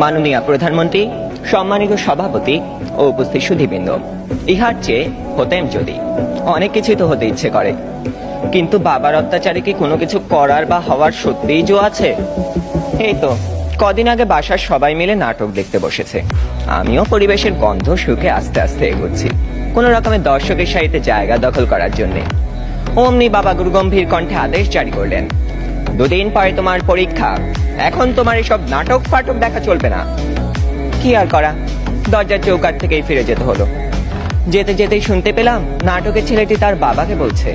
মাননীয় প্রধানমন্ত্রী, সম্মানিত সভাপতি ও উপস্থিত সুধীবৃন্দ, ইহার চেয়ে হতেম যদি, অনেক কিছুই তো হতে ইচ্ছে করে। কিন্তু বাবার অত্যাচারে কি কোনো কিছু করার বা হওয়ার সত্যিই জো আছে? এই তো, কদিন আগে বাসার সবাই মিলে নাটক দেখতে বসেছে। আমিও পরিবেশের গন্ধ শুকে আস্তে আস্তে এগোচ্ছি। কোন রকমের দর্শকের সাহিত্যে জায়গা দখল করার জন্য। অমনি বাবা গুরু গম্ভীর কণ্ঠে আদেশ জারি করলেন, দুদিন পরে তোমার পরীক্ষা। এখন তোমার এসব নাটক ফাটক দেখা চলবে না। কি আর করা? দরজার চৌকাট থেকেই ফিরে যেতে হলো। যেতে যেতেই শুনতে পেলাম নাটকের ছেলেটি তার বাবাকে বলছে,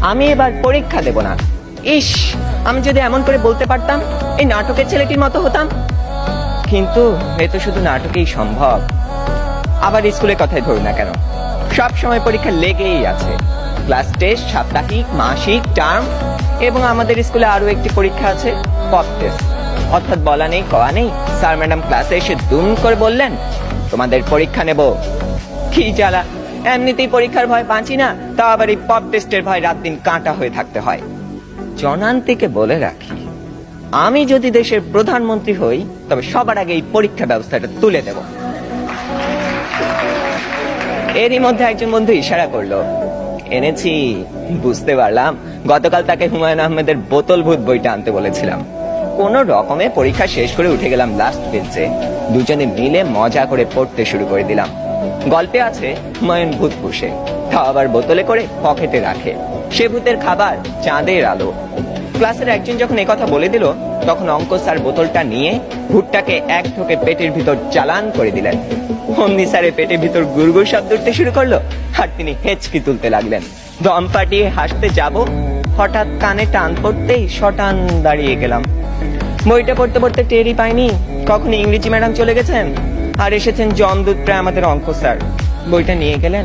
আমি এবার পরীক্ষা দেব না। ইস, আমি যদি এমন করে বলতে পারতাম, এই নাটকের ছেলেটির মতো হতাম। কিন্তু এ তো শুধু নাটকেই সম্ভব। আবার স্কুলের কথাই ধরুন না কেন। সব সময় পরীক্ষা লেগেই আছে। ক্লাস টেস্ট, সাপ্তাহিক, মাসিক, টার্ম এবং আমাদের স্কুলে আরও একটি পরীক্ষা আছে, পপ টেস্ট। অর্থাৎ বলা নেই, কওয়া নেই। স্যার ম্যাডাম ক্লাসে এসে দুম করে বললেন, তোমাদের পরীক্ষা নেব। কি জ্বালা? এমনিতেই পরীক্ষার ভয় বাঁচি না তা আবার এই পপ টেস্টের ভয় রাত দিন কাঁটা হয়ে থাকতে হয়। জনান্তিকে বলে রাখি, আমি যদি দেশের প্রধানমন্ত্রী হই, তবে সবার আগে এই পরীক্ষা ব্যবস্থাটা তুলে দেব। এরই মধ্যে একজন বন্ধু ইশারা করল এনেছি, বুঝতে পারলাম। গতকাল তাকে হুমায়ুন আহমেদের বোতল ভূত বইটা আনতে বলেছিলাম। কোন রকমে পরীক্ষা শেষ করে উঠে গেলাম লাস্ট বেঞ্চে দুজনে মিলে মজা করে পড়তে শুরু করে দিলাম। গল্পে আছে হুমায়ুন ভূত পুষে। তাও আবার বোতলে করে পকেটে রাখে। সে ভূতের খাবার চাঁদের আলো। ক্লাসের একজন যখন কথা বলে দিল, তখন অঙ্ক স্যার বোতলটা নিয়ে ভুট্টাকে এক ঢোকে পেটের ভিতর চালান করে দিলেন। অমনি স্যারের পেটের ভিতর গুড়গুড় শব্দ উঠতে শুরু করল, আর তিনি হেঁচকি তুলতে লাগলেন। দম পাটিয়ে হাসতে যাব, হঠাৎ কানে টান পড়তেই শটান দাঁড়িয়ে গেলাম। বইটা পড়তে পড়তে টেরই পাইনি, কখন ইংরেজি ম্যাডাম চলে গেছেন? আর এসেছেন জমদূত প্রায় আমাদের অঙ্ক স্যার। বইটা নিয়ে গেলেন।